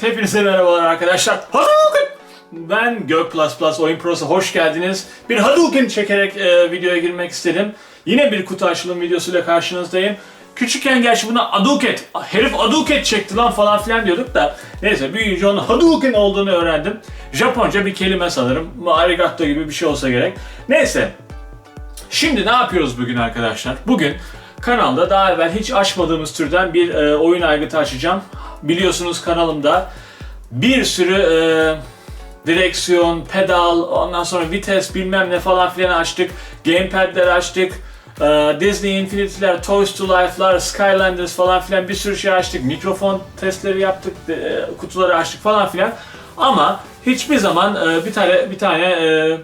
Hepinize merhabalar arkadaşlar. Hadouken! Ben Gök Plus Plus Oyun Pro'sa hoş geldiniz. Bir Hadouken çekerek e, videoya girmek istedim. Yine bir kutu açılım videosuyla karşınızdayım. Küçükken gerçi buna Aduket, herif Aduket çekti lan falan filan diyorduk da neyse büyüyünce onun Hadouken olduğunu öğrendim. Japonca bir kelime sanırım. Arigato gibi bir şey olsa gerek. Neyse, Şimdi ne yapıyoruz bugün arkadaşlar? Bugün kanalda daha evvel hiç açmadığımız türden bir e, oyun aygıtı açacağım. Biliyorsunuz kanalımda bir sürü e, direksiyon, pedal, ondan sonra vites bilmem ne falan filan açtık. Gamepad'ler açtık. e, Disney Infinity'ler, Toys to Life'lar, Skylanders falan filan bir sürü şey açtık. Mikrofon testleri yaptık, e, kutuları açtık falan filan. Ama hiçbir zaman e, bir tane bir tane e,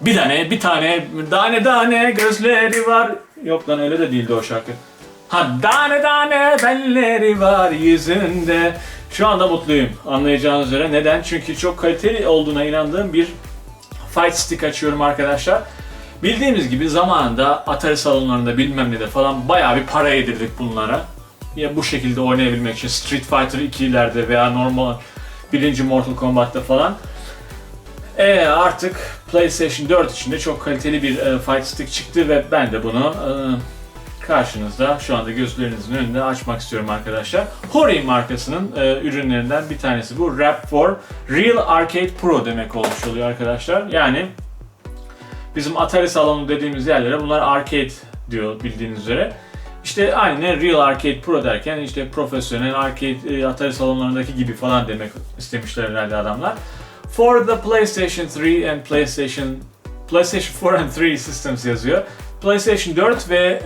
bir tane, bir tane, tane tane gözleri var. Yok lan öyle de değildi o şarkı. Ha tane tane belleri var yüzünde. Şu anda mutluyum anlayacağınız üzere. Neden? Çünkü çok kaliteli olduğuna inandığım bir fight stick açıyorum arkadaşlar. Bildiğimiz gibi zamanında Atari salonlarında bilmem ne de falan bayağı bir para yedirdik bunlara. Ya bu şekilde oynayabilmek için Street Fighter 2'lerde veya normal birinci Mortal Kombat'ta falan. E artık PlayStation 4 için de çok kaliteli bir e, fight stick çıktı ve ben de bunu e, karşınızda şu anda gözlerinizin önünde açmak istiyorum arkadaşlar. Hori markasının e, ürünlerinden bir tanesi bu. Rap for Real Arcade Pro demek olmuş oluyor arkadaşlar. Yani bizim Atari salonu dediğimiz yerlere bunlar arcade diyor bildiğiniz üzere. İşte aynı Real Arcade Pro derken işte profesyonel arcade e, Atari salonlarındaki gibi falan demek istemişler herhalde adamlar. For the PlayStation 3 and PlayStation PlayStation 4 and 3 systems yazıyor. PlayStation 4 ve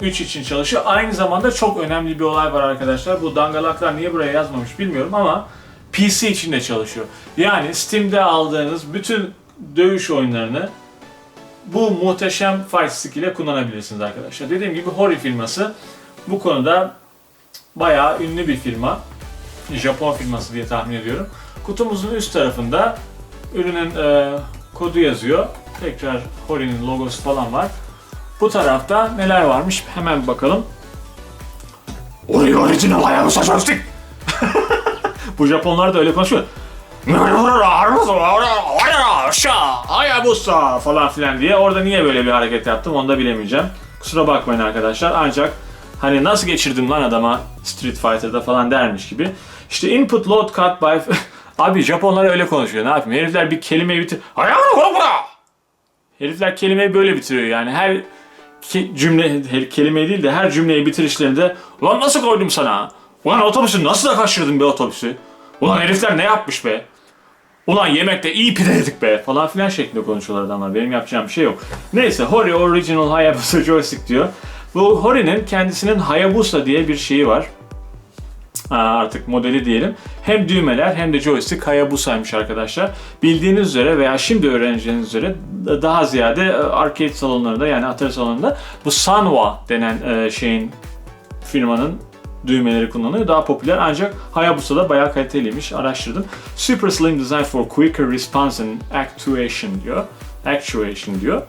e, 3 için çalışıyor. Aynı zamanda çok önemli bir olay var arkadaşlar. Bu dangalaklar niye buraya yazmamış bilmiyorum ama PC için de çalışıyor. Yani Steam'de aldığınız bütün dövüş oyunlarını bu muhteşem Fight Stick ile kullanabilirsiniz arkadaşlar. Dediğim gibi Hori firması bu konuda bayağı ünlü bir firma. Japon firması diye tahmin ediyorum. Kutumuzun üst tarafında ürünün e, kodu yazıyor. Tekrar Hori'nin logosu falan var. Bu tarafta neler varmış hemen bir bakalım. Hori Original Hayabusa Joystick. Bu Japonlar da öyle konuşuyor. Hayabusa falan filan diye. Orada niye böyle bir hareket yaptım onu da bilemeyeceğim. Kusura bakmayın arkadaşlar. Ancak hani nasıl geçirdim lan adama Street Fighter'da falan dermiş gibi. İşte input load cut by... Abi Japonlar öyle konuşuyor ne yapayım. Herifler bir kelimeyi bitir... Herifler kelimeyi böyle bitiriyor yani. Her ke- cümle, her kelimeyi değil de her cümleyi bitirişlerinde Ulan nasıl koydum sana? Ulan otobüsü nasıl da kaçırdın be otobüsü? Ulan herifler ne yapmış be? Ulan yemekte iyi pideledik be falan filan şeklinde konuşuyorlar adamlar. Benim yapacağım bir şey yok. Neyse Hori Original Hayabusa Joystick diyor. Bu Hori'nin kendisinin Hayabusa diye bir şeyi var. Aa, artık modeli diyelim. Hem düğmeler hem de joystick Hayabusa'ymış arkadaşlar. Bildiğiniz üzere veya şimdi öğreneceğiniz üzere daha ziyade e, arcade salonlarında yani Atari salonunda bu Sanwa denen e, şeyin firmanın düğmeleri kullanılıyor. Daha popüler ancak Hayabusa da bayağı kaliteliymiş. Araştırdım. Super slim design for quicker response and actuation diyor. Actuation diyor.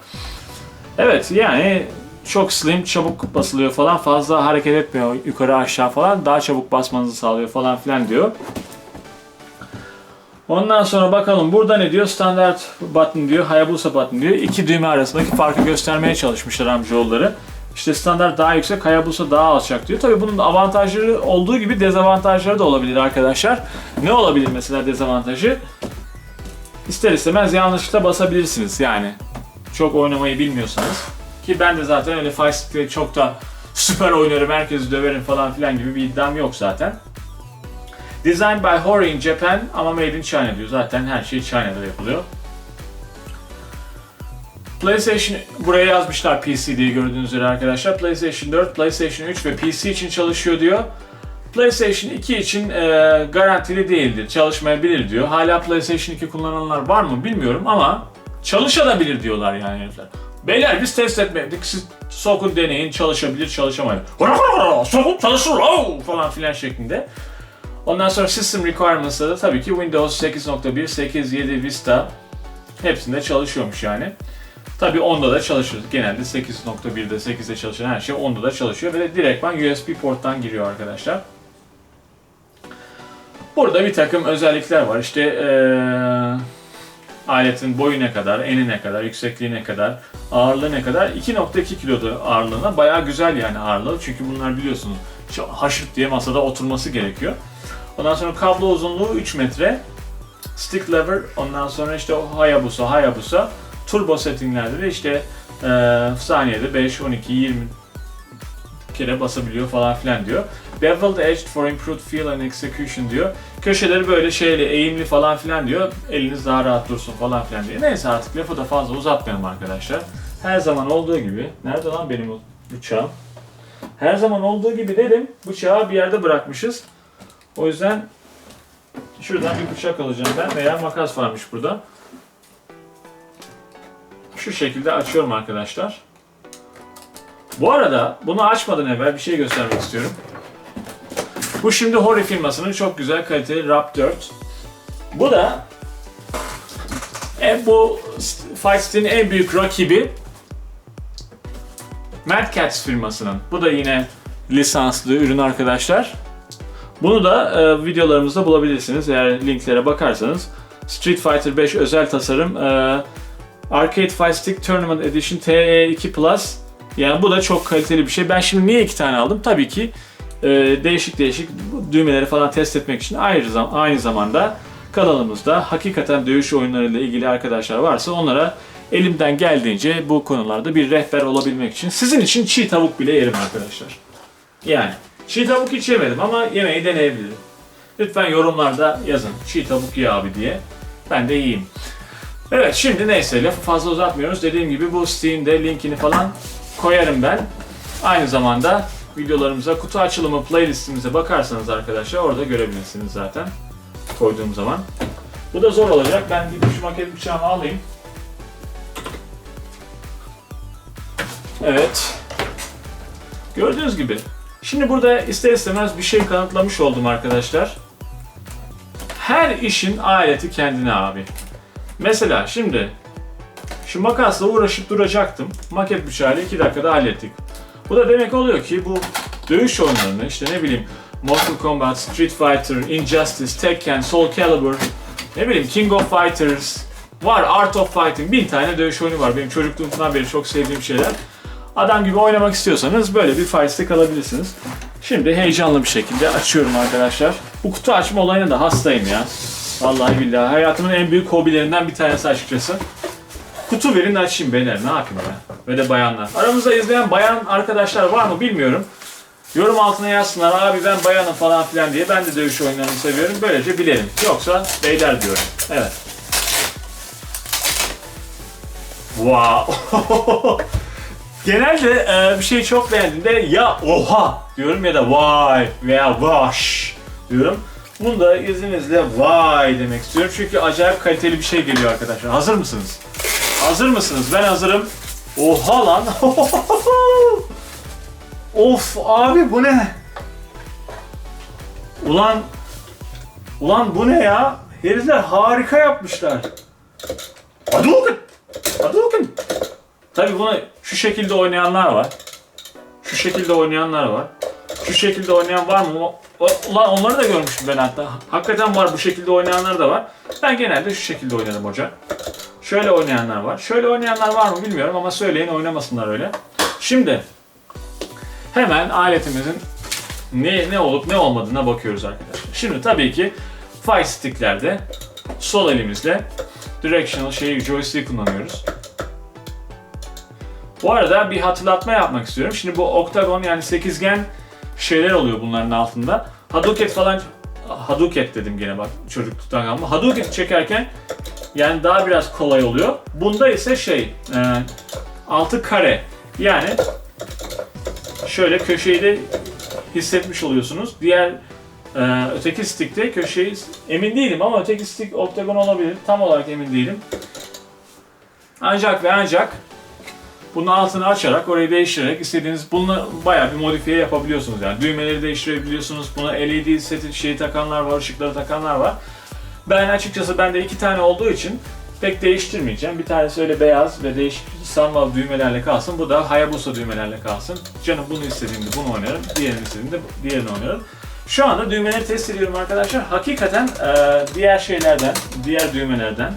Evet yani çok slim, çabuk basılıyor falan. Fazla hareket etmiyor yukarı aşağı falan. Daha çabuk basmanızı sağlıyor falan filan diyor. Ondan sonra bakalım burada ne diyor? Standart button diyor, Hayabusa button diyor. İki düğme arasındaki farkı göstermeye çalışmışlar amcaoğulları. İşte standart daha yüksek, Hayabusa daha alçak diyor. Tabii bunun avantajları olduğu gibi dezavantajları da olabilir arkadaşlar. Ne olabilir mesela dezavantajı? İster istemez yanlışlıkla basabilirsiniz yani. Çok oynamayı bilmiyorsanız. Ki ben de zaten öyle Fight Stick'te çok da süper oynarım, herkesi döverim falan filan gibi bir iddiam yok zaten. Designed by Hori in Japan ama made in China diyor. Zaten her şey China'da yapılıyor. PlayStation buraya yazmışlar PC diye gördüğünüz üzere arkadaşlar. PlayStation 4, PlayStation 3 ve PC için çalışıyor diyor. PlayStation 2 için e, garantili değildir, çalışmayabilir diyor. Hala PlayStation 2 kullananlar var mı bilmiyorum ama çalışabilir diyorlar yani herifler. Beyler biz test etmedik, siz sokun deneyin, çalışabilir, çalışamayabilir. Sokun çalışır oh! falan filan şeklinde. Ondan sonra System Requirements'da da tabii ki Windows 8.1, 8.7 Vista hepsinde çalışıyormuş yani. Tabii onda da çalışır. Genelde 8.1'de, 8'de çalışan her şey onda da çalışıyor ve de direktman USB porttan giriyor arkadaşlar. Burada bir takım özellikler var. İşte eee, aletin boyu ne kadar, eni ne kadar, yüksekliği ne kadar, ağırlığı ne kadar. 2.2 kiloda ağırlığına. Bayağı güzel yani ağırlığı. Çünkü bunlar biliyorsunuz haşırt diye masada oturması gerekiyor. Ondan sonra kablo uzunluğu 3 metre. Stick lever, ondan sonra işte o Hayabusa, Hayabusa. Turbo settinglerde de işte eee saniyede 5, 12, 20 kere basabiliyor falan filan diyor. Beveled edged for improved feel and execution diyor. Köşeleri böyle şeyle eğimli falan filan diyor. Eliniz daha rahat dursun falan filan diyor. Neyse artık lafı da fazla uzatmayalım arkadaşlar. Her zaman olduğu gibi. Nerede lan benim bıçağım? Her zaman olduğu gibi dedim. Bıçağı bir yerde bırakmışız. O yüzden şuradan bir bıçak alacağım ben veya makas varmış burada. Şu şekilde açıyorum arkadaşlar. Bu arada bunu açmadan evvel bir şey göstermek istiyorum. Bu şimdi Hori firmasının çok güzel kaliteli Rap 4. Bu da e, bu Fight Stick'in en büyük rakibi Mad Cats firmasının. Bu da yine lisanslı ürün arkadaşlar. Bunu da e, videolarımızda bulabilirsiniz eğer linklere bakarsanız. Street Fighter 5 özel tasarım e, Arcade Fight Stick Tournament Edition TE2 Plus yani bu da çok kaliteli bir şey. Ben şimdi niye iki tane aldım? Tabii ki e, değişik değişik düğmeleri falan test etmek için ayrı zam- aynı zamanda kanalımızda hakikaten dövüş oyunlarıyla ilgili arkadaşlar varsa onlara elimden geldiğince bu konularda bir rehber olabilmek için sizin için çiğ tavuk bile yerim arkadaşlar. Yani çiğ tavuk hiç yemedim ama yemeği deneyebilirim. Lütfen yorumlarda yazın çiğ tavuk ye abi diye. Ben de yiyeyim. Evet şimdi neyse lafı fazla uzatmıyoruz. Dediğim gibi bu Steam'de linkini falan koyarım ben. Aynı zamanda videolarımıza kutu açılımı playlistimize bakarsanız arkadaşlar orada görebilirsiniz zaten koyduğum zaman. Bu da zor olacak. Ben gidip şu maket bıçağımı alayım. Evet. Gördüğünüz gibi. Şimdi burada ister istemez bir şey kanıtlamış oldum arkadaşlar. Her işin aleti kendine abi. Mesela şimdi şu makasla uğraşıp duracaktım. Maket bıçağıyla 2 dakikada hallettik. Bu da demek oluyor ki bu dövüş oyunlarını işte ne bileyim Mortal Kombat, Street Fighter, Injustice, Tekken, Soul Calibur, ne bileyim King of Fighters, var Art of Fighting, bin tane dövüş oyunu var. Benim çocukluğumdan beri çok sevdiğim şeyler. Adam gibi oynamak istiyorsanız böyle bir Fire Stick alabilirsiniz. Şimdi heyecanlı bir şekilde açıyorum arkadaşlar. Bu kutu açma olayına da hastayım ya. Vallahi billahi hayatımın en büyük hobilerinden bir tanesi açıkçası. Kutu verin açayım beyler ne yapayım ya. Ve de bayanlar. Aramızda izleyen bayan arkadaşlar var mı bilmiyorum. Yorum altına yazsınlar abi ben bayanım falan filan diye. Ben de dövüş oyunlarını seviyorum. Böylece bilelim. Yoksa beyler diyorum. Evet. Wow. Genelde e, bir şeyi çok beğendiğimde ya oha diyorum ya da vay veya vaş diyorum. Bunu da izninizle vay demek istiyorum. Çünkü acayip kaliteli bir şey geliyor arkadaşlar. Hazır mısınız? Hazır mısınız? Ben hazırım. Oha lan. of abi bu ne? Ulan Ulan bu ne ya? Herifler harika yapmışlar. Hadouken! Hadouken! Tabii bunu şu şekilde oynayanlar var. Şu şekilde oynayanlar var. Şu şekilde oynayan var mı? Ulan onları da görmüştüm ben hatta. Hakikaten var bu şekilde oynayanlar da var. Ben genelde şu şekilde oynarım hocam. Şöyle oynayanlar var. Şöyle oynayanlar var mı bilmiyorum ama söyleyin oynamasınlar öyle. Şimdi hemen aletimizin ne ne olup ne olmadığına bakıyoruz arkadaşlar. Şimdi tabii ki Fire Stick'lerde sol elimizle directional şeyi joystick kullanıyoruz. Bu arada bir hatırlatma yapmak istiyorum. Şimdi bu oktagon yani sekizgen şeyler oluyor bunların altında. Hadouken falan Hadouken dedim gene bak çocukluktan kalma. Hadouken çekerken yani daha biraz kolay oluyor. Bunda ise şey e, altı kare. Yani şöyle köşeyi de hissetmiş oluyorsunuz. Diğer e, öteki stickte köşeyi emin değilim ama öteki stick oktagon olabilir. Tam olarak emin değilim. Ancak ve ancak bunun altını açarak orayı değiştirerek istediğiniz bunu bayağı bir modifiye yapabiliyorsunuz yani düğmeleri değiştirebiliyorsunuz. Buna LED seti şeyi takanlar var, ışıkları takanlar var. Ben açıkçası bende iki tane olduğu için pek değiştirmeyeceğim. Bir tanesi öyle beyaz ve değişik sanmal düğmelerle kalsın. Bu da Hayabusa düğmelerle kalsın. Canım bunu istediğimde bunu oynarım. Diğerini istediğimde diğerini oynarım. Şu anda düğmeleri test ediyorum arkadaşlar. Hakikaten e, diğer şeylerden, diğer düğmelerden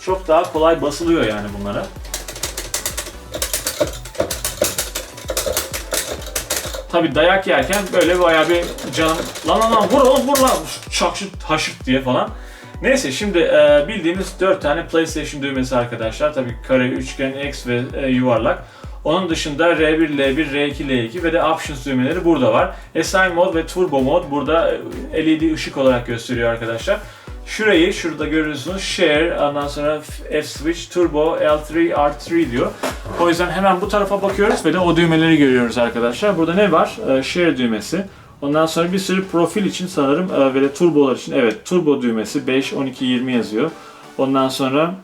çok daha kolay basılıyor yani bunlara. Tabi dayak yerken böyle bayağı bir can lan lan lan vur oğlum vur lan çakşırt haşırt diye falan. Neyse şimdi e, bildiğimiz 4 tane PlayStation düğmesi arkadaşlar. Tabi kare, üçgen, X ve e, yuvarlak. Onun dışında R1, L1, R2, L2 ve de Options düğmeleri burada var. Assign Mode ve Turbo Mode burada e, LED ışık olarak gösteriyor arkadaşlar. Şurayı şurada görüyorsunuz Share, ondan sonra F-Switch, Turbo, L3, R3 diyor. O yüzden hemen bu tarafa bakıyoruz ve de o düğmeleri görüyoruz arkadaşlar. Burada ne var? Ee, Share düğmesi. Ondan sonra bir sürü profil için sanırım e, de turbolar için. Evet turbo düğmesi 5, 12, 20 yazıyor. Ondan sonra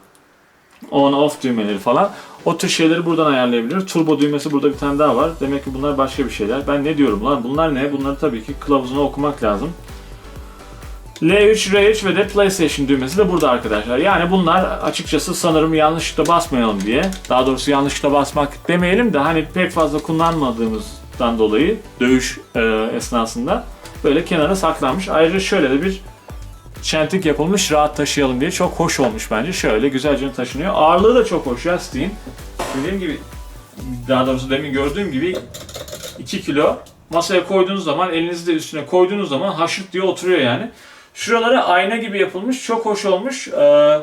on off düğmeleri falan. O tür şeyleri buradan ayarlayabiliyoruz. Turbo düğmesi burada bir tane daha var. Demek ki bunlar başka bir şeyler. Ben ne diyorum lan? Bunlar ne? Bunları tabii ki kılavuzunu okumak lazım. L3, R3 ve de PlayStation düğmesi de burada arkadaşlar. Yani bunlar açıkçası sanırım yanlışlıkla basmayalım diye. Daha doğrusu yanlışlıkla basmak demeyelim de hani pek fazla kullanmadığımızdan dolayı dövüş e, esnasında böyle kenara saklanmış. Ayrıca şöyle de bir çentik yapılmış rahat taşıyalım diye çok hoş olmuş bence. Şöyle güzelce taşınıyor. Ağırlığı da çok hoş ya Steam. Dediğim gibi daha doğrusu demin gördüğüm gibi 2 kilo masaya koyduğunuz zaman elinizi de üstüne koyduğunuz zaman haşırt diye oturuyor yani. Şuralara ayna gibi yapılmış. Çok hoş olmuş. Ee,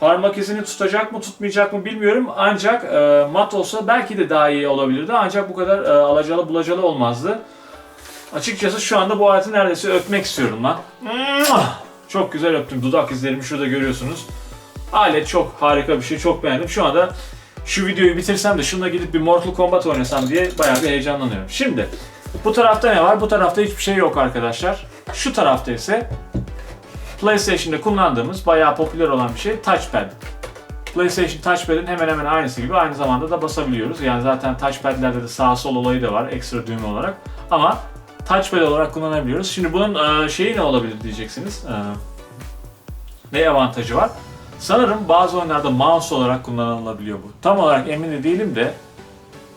parmak izini tutacak mı tutmayacak mı bilmiyorum. Ancak e, mat olsa belki de daha iyi olabilirdi. Ancak bu kadar e, alacalı bulacalı olmazdı. Açıkçası şu anda bu aleti neredeyse öpmek istiyorum lan. Çok güzel öptüm. Dudak izlerimi şurada görüyorsunuz. Alet çok harika bir şey. Çok beğendim. Şu anda şu videoyu bitirsem de şununla gidip bir Mortal Kombat oynasam diye bayağı bir heyecanlanıyorum. Şimdi bu tarafta ne var? Bu tarafta hiçbir şey yok arkadaşlar. Şu tarafta ise PlayStation'da kullandığımız bayağı popüler olan bir şey touchpad. PlayStation Touchpad'in hemen hemen aynısı gibi aynı zamanda da basabiliyoruz. Yani zaten touchpad'lerde de sağ sol olayı da var ekstra düğme olarak. Ama touchpad olarak kullanabiliyoruz. Şimdi bunun e, şeyi ne olabilir diyeceksiniz. E, Ne avantajı var? Sanırım bazı oyunlarda mouse olarak kullanılabiliyor bu. Tam olarak emin de değilim de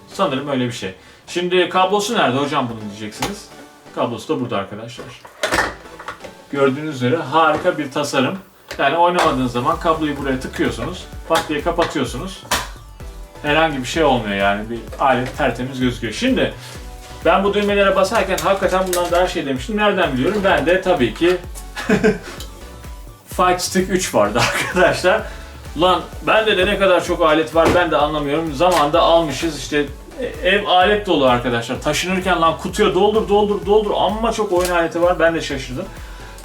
sanırım öyle bir şey. Şimdi kablosu nerede hocam bunun diyeceksiniz. Kablosu da burada arkadaşlar. Gördüğünüz üzere harika bir tasarım. Yani oynamadığınız zaman kabloyu buraya tıkıyorsunuz, pat diye kapatıyorsunuz. Herhangi bir şey olmuyor yani bir alet tertemiz gözüküyor. Şimdi ben bu düğmelere basarken hakikaten bundan daha şey demiştim. Nereden biliyorum? Ben de tabii ki Fight Stick 3 vardı arkadaşlar. Lan bende de ne kadar çok alet var ben de anlamıyorum. Zamanda almışız işte e, ev alet dolu arkadaşlar. Taşınırken lan kutuya doldur doldur doldur amma çok oyun aleti var ben de şaşırdım.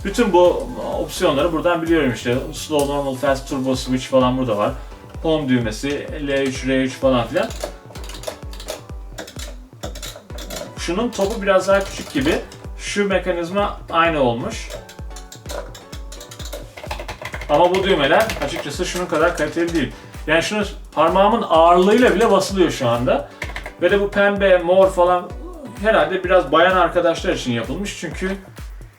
Bütün bu opsiyonları buradan biliyorum işte. Slow, normal, fast, turbo, switch falan burada var. Home düğmesi, L3, R3 falan filan. Şunun topu biraz daha küçük gibi. Şu mekanizma aynı olmuş. Ama bu düğmeler açıkçası şunun kadar kaliteli değil. Yani şunu parmağımın ağırlığıyla bile basılıyor şu anda. Ve de bu pembe, mor falan herhalde biraz bayan arkadaşlar için yapılmış. Çünkü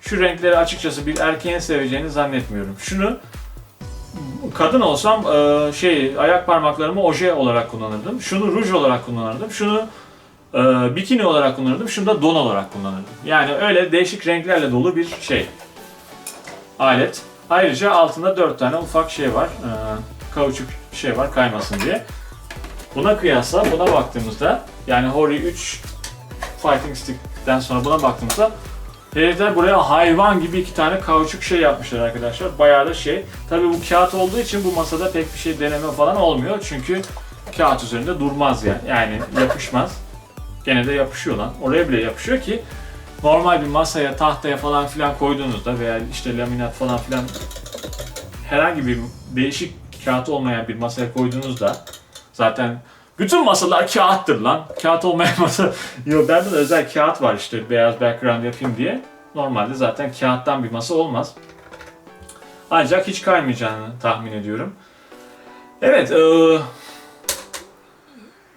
şu renkleri açıkçası bir erkeğin seveceğini zannetmiyorum. Şunu kadın olsam e, şey ayak parmaklarımı oje olarak kullanırdım. Şunu ruj olarak kullanırdım. Şunu e, bikini olarak kullanırdım. Şunu da don olarak kullanırdım. Yani öyle değişik renklerle dolu bir şey. Alet. Ayrıca altında 4 tane ufak şey var. E, kauçuk şey var kaymasın diye. Buna kıyasla buna baktığımızda yani Hori 3 Fighting Stick'ten sonra buna baktığımızda Herifler buraya hayvan gibi iki tane kauçuk şey yapmışlar arkadaşlar. Bayağı da şey. Tabi bu kağıt olduğu için bu masada pek bir şey deneme falan olmuyor. Çünkü kağıt üzerinde durmaz ya. Yani yapışmaz. Gene de yapışıyor lan. Oraya bile yapışıyor ki normal bir masaya, tahtaya falan filan koyduğunuzda veya işte laminat falan filan herhangi bir değişik kağıt olmayan bir masaya koyduğunuzda zaten bütün masalar kağıttır lan. Kağıt olmayan masa. Yok bende de özel kağıt var işte beyaz background yapayım diye. Normalde zaten kağıttan bir masa olmaz. Ancak hiç kaymayacağını tahmin ediyorum. Evet, eee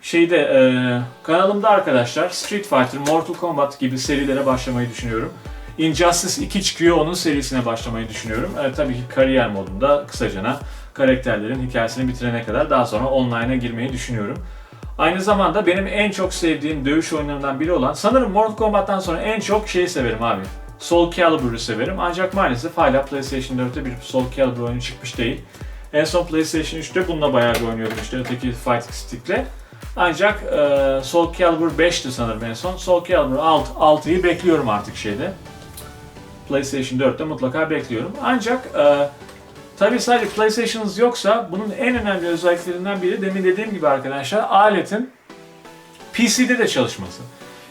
şeyde eee, kanalımda arkadaşlar Street Fighter, Mortal Kombat gibi serilere başlamayı düşünüyorum. Injustice 2 çıkıyor, onun serisine başlamayı düşünüyorum. E, tabii ki kariyer modunda kısacana karakterlerin hikayesini bitirene kadar daha sonra online'a girmeyi düşünüyorum. Aynı zamanda benim en çok sevdiğim dövüş oyunlarından biri olan sanırım Mortal Kombat'tan sonra en çok şeyi severim abi. Soul Calibur'u severim ancak maalesef hala PlayStation 4'te bir Soul Calibur oyunu çıkmış değil. En son PlayStation 3'te bununla bayağı bir oynuyordum işte öteki Fighting Stick'le. Ancak e, Soul Calibur 5'ti sanırım en son. Soul Calibur 6, 6'yı bekliyorum artık şeyde. PlayStation 4'te mutlaka bekliyorum. Ancak e, tabii sadece PlayStation'ınız yoksa bunun en önemli özelliklerinden biri demin dediğim gibi arkadaşlar aletin PC'de de çalışması.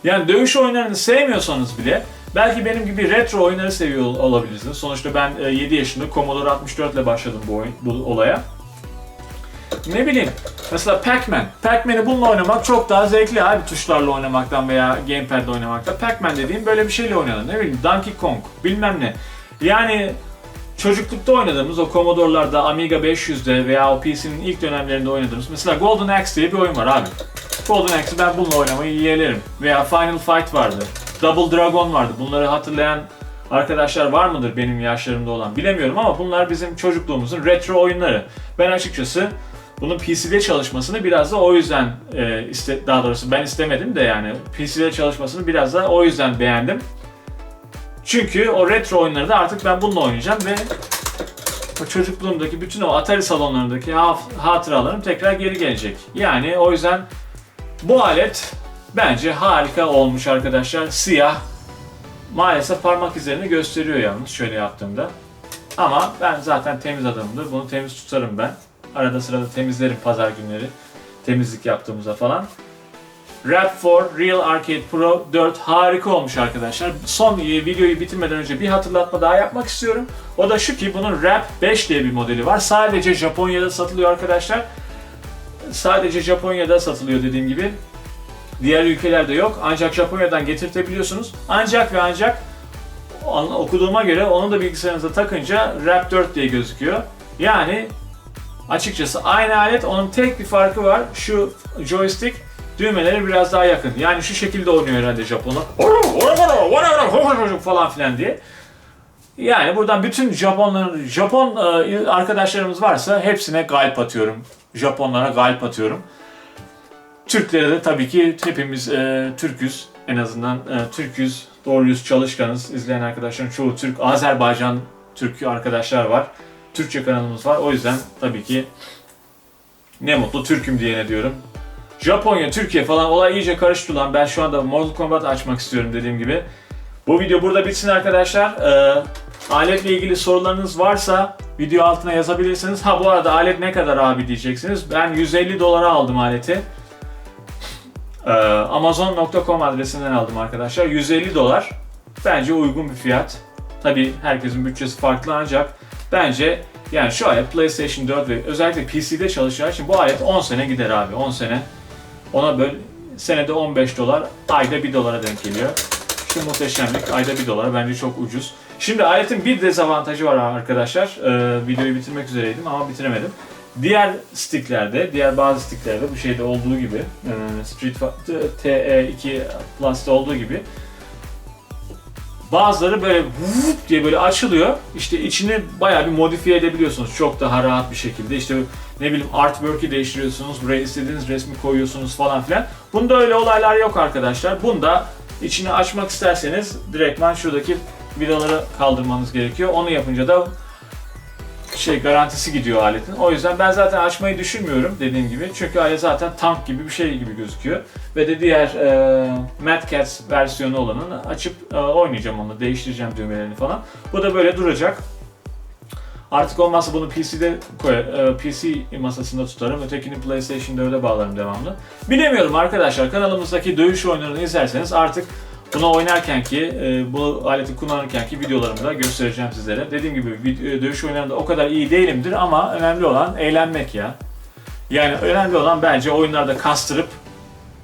Yani dövüş oyunlarını sevmiyorsanız bile belki benim gibi retro oyunları seviyor ol- olabilirsiniz. Sonuçta ben e, 7 yaşında Commodore 64 ile başladım bu, oyun, bu olaya. Ne bileyim mesela Pac-Man. Pac-Man'i bununla oynamak çok daha zevkli abi tuşlarla oynamaktan veya gamepad'le oynamaktan. Pac-Man dediğim böyle bir şeyle oynanır. Ne bileyim Donkey Kong bilmem ne. Yani çocuklukta oynadığımız o Commodore'larda, Amiga 500'de veya o PC'nin ilk dönemlerinde oynadığımız mesela Golden Axe diye bir oyun var abi. Golden Axe'i ben bununla oynamayı yeğlerim. Veya Final Fight vardı. Double Dragon vardı. Bunları hatırlayan arkadaşlar var mıdır benim yaşlarımda olan bilemiyorum ama bunlar bizim çocukluğumuzun retro oyunları. Ben açıkçası bunun PC'de çalışmasını biraz da o yüzden e, iste, daha doğrusu ben istemedim de yani PC'de çalışmasını biraz da o yüzden beğendim. Çünkü o retro oyunları da artık ben bununla oynayacağım ve o çocukluğumdaki bütün o Atari salonlarındaki hatıralarım tekrar geri gelecek. Yani o yüzden bu alet bence harika olmuş arkadaşlar. Siyah. Maalesef parmak izlerini gösteriyor yalnız şöyle yaptığımda. Ama ben zaten temiz adamımdır. Bunu temiz tutarım ben. Arada sırada temizlerim pazar günleri. Temizlik yaptığımızda falan. Rap 4 Real Arcade Pro 4 harika olmuş arkadaşlar. Son e, videoyu bitirmeden önce bir hatırlatma daha yapmak istiyorum. O da şu ki bunun Rap 5 diye bir modeli var. Sadece Japonya'da satılıyor arkadaşlar. Sadece Japonya'da satılıyor dediğim gibi. Diğer ülkelerde yok. Ancak Japonya'dan getirtebiliyorsunuz. Ancak ve ancak an- okuduğuma göre onu da bilgisayarınıza takınca Rap 4 diye gözüküyor. Yani açıkçası aynı alet onun tek bir farkı var. Şu joystick düğmeleri biraz daha yakın. Yani şu şekilde oynuyor herhalde Japonlar. falan filan diye. Yani buradan bütün Japonların Japon e, arkadaşlarımız varsa hepsine galip atıyorum. Japonlara galip atıyorum. Türklere de tabii ki hepimiz e, Türküz. En azından e, Türküz, doğruyuz, çalışkanız. İzleyen arkadaşların çoğu Türk. Azerbaycan Türk arkadaşlar var. Türkçe kanalımız var. O yüzden tabii ki ne mutlu Türk'üm diyene diyorum. Japonya, Türkiye falan olay iyice karıştı lan. Ben şu anda Mortal Kombat açmak istiyorum dediğim gibi. Bu video burada bitsin arkadaşlar. Ee, aletle ilgili sorularınız varsa video altına yazabilirsiniz. Ha bu arada alet ne kadar abi diyeceksiniz. Ben 150 dolara aldım aleti. Ee, Amazon.com adresinden aldım arkadaşlar. 150 dolar. Bence uygun bir fiyat. Tabi herkesin bütçesi farklı ancak bence yani şu alet PlayStation 4 ve özellikle PC'de çalışacağı için bu alet 10 sene gider abi 10 sene. Ona böyle senede 15 dolar, ayda 1 dolara denk geliyor. Şu muhteşemlik ayda 1 dolara bence çok ucuz. Şimdi aletin bir dezavantajı var arkadaşlar. Ee, videoyu bitirmek üzereydim ama bitiremedim. Diğer sticklerde, diğer bazı sticklerde bu şeyde olduğu gibi, e, Street Fighter TE2 Plus'ta olduğu gibi Bazıları böyle vup diye böyle açılıyor. İşte içini bayağı bir modifiye edebiliyorsunuz çok daha rahat bir şekilde. İşte ne bileyim artwork'i değiştiriyorsunuz, buraya istediğiniz resmi koyuyorsunuz falan filan. Bunda öyle olaylar yok arkadaşlar. Bunda içini açmak isterseniz direktman şuradaki vidaları kaldırmanız gerekiyor. Onu yapınca da şey garantisi gidiyor aletin. O yüzden ben zaten açmayı düşünmüyorum dediğim gibi. Çünkü alet zaten tank gibi bir şey gibi gözüküyor. Ve de diğer e, Mad Cats versiyonu olanını açıp e, oynayacağım onu, değiştireceğim düğmelerini falan. Bu da böyle duracak. Artık olmazsa bunu PC'de koy, e, PC masasında tutarım. Ötekini PlayStation 4'e bağlarım devamlı. Bilemiyorum arkadaşlar. Kanalımızdaki dövüş oyunlarını izlerseniz artık bunu oynarken ki, e, bu aleti kullanırken ki videolarımı da göstereceğim sizlere. Dediğim gibi e, dövüş oyunlarında o kadar iyi değilimdir ama önemli olan eğlenmek ya. Yani önemli olan bence oyunlarda kastırıp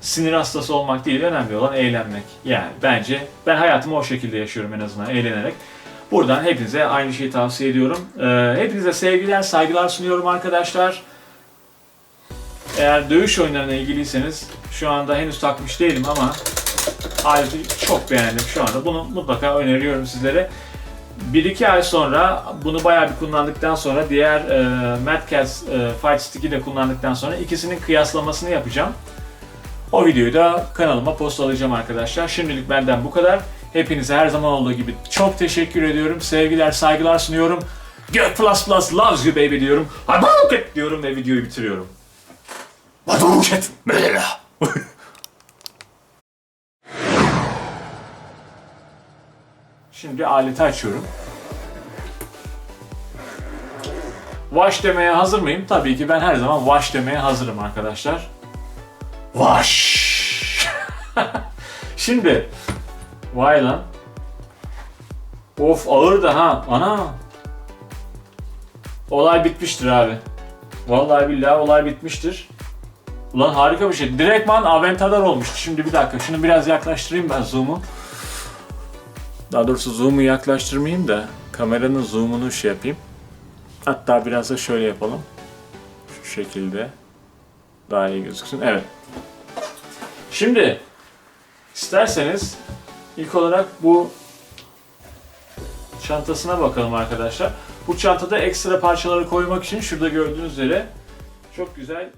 sinir hastası olmak değil, önemli olan eğlenmek. Yani bence ben hayatımı o şekilde yaşıyorum en azından eğlenerek. Buradan hepinize aynı şeyi tavsiye ediyorum. Ee, hepinize sevgiler, saygılar sunuyorum arkadaşlar. Eğer dövüş oyunlarına ilgiliyseniz şu anda henüz takmış değilim ama aleti çok beğendim şu anda. Bunu mutlaka öneriyorum sizlere. 1-2 ay sonra bunu bayağı bir kullandıktan sonra diğer e, Mad Cats e, Fight Stick'i de kullandıktan sonra ikisinin kıyaslamasını yapacağım. O videoyu da kanalıma postalayacağım arkadaşlar. Şimdilik benden bu kadar. Hepinize her zaman olduğu gibi çok teşekkür ediyorum. Sevgiler, saygılar sunuyorum. Gök plus plus loves you baby diyorum. Hadouken diyorum ve videoyu bitiriyorum. Hadouken. Böyle. Şimdi aleti açıyorum. Wash demeye hazır mıyım? Tabii ki ben her zaman wash demeye hazırım arkadaşlar. Wash. Şimdi vay lan. Of ağır da ha. Ana. Olay bitmiştir abi. Vallahi billahi olay bitmiştir. Ulan harika bir şey. Direktman Aventador olmuştu. Şimdi bir dakika şunu biraz yaklaştırayım ben zoom'u. Daha doğrusu zoom'u yaklaştırmayayım da kameranın zoom'unu şey yapayım. Hatta biraz da şöyle yapalım. Şu şekilde. Daha iyi gözüksün. Evet. Şimdi isterseniz ilk olarak bu çantasına bakalım arkadaşlar. Bu çantada ekstra parçaları koymak için şurada gördüğünüz üzere çok güzel